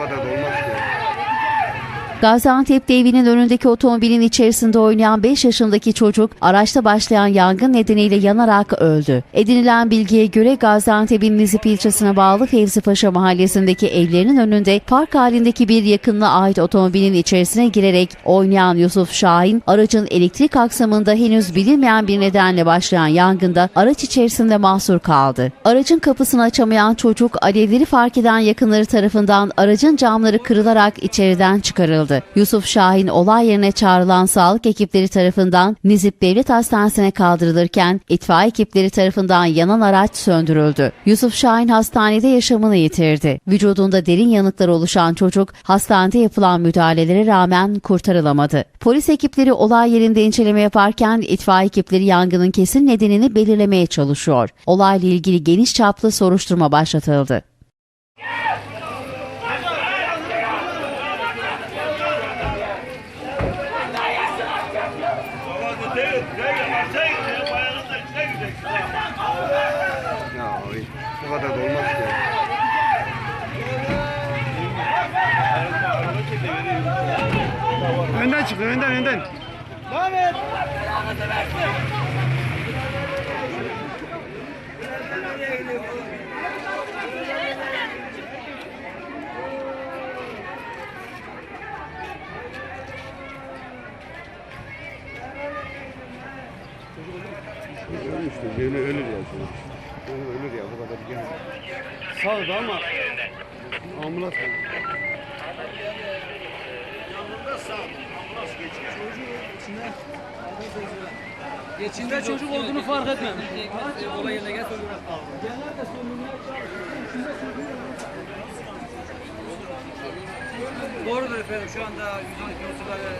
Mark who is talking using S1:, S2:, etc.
S1: kadar da olmaz ki.
S2: Gaziantep'te evinin önündeki otomobilin içerisinde oynayan 5 yaşındaki çocuk araçta başlayan yangın nedeniyle yanarak öldü. Edinilen bilgiye göre Gaziantep'in Nizip ilçesine bağlı Fevzi mahallesindeki evlerinin önünde park halindeki bir yakınına ait otomobilin içerisine girerek oynayan Yusuf Şahin, aracın elektrik aksamında henüz bilinmeyen bir nedenle başlayan yangında araç içerisinde mahsur kaldı. Aracın kapısını açamayan çocuk alevleri fark eden yakınları tarafından aracın camları kırılarak içeriden çıkarıldı. Yusuf Şahin olay yerine çağrılan sağlık ekipleri tarafından Nizip Devlet Hastanesi'ne kaldırılırken itfaiye ekipleri tarafından yanan araç söndürüldü. Yusuf Şahin hastanede yaşamını yitirdi. Vücudunda derin yanıklar oluşan çocuk hastanede yapılan müdahalelere rağmen kurtarılamadı. Polis ekipleri olay yerinde inceleme yaparken itfaiye ekipleri yangının kesin nedenini belirlemeye çalışıyor. Olayla ilgili geniş çaplı soruşturma başlatıldı.
S1: Kadar da olmaz ki. Önden çıktı, önden, önden. Ölmüştür, böyle ölür ya çocuk. Böyle Ölür ya, bu kadar gel. Sağdı ama ambulans
S3: İçinde çocuk olduğunu fark etmem. Olay yerine gel. Doğrudur efendim. Şu anda 112 usulları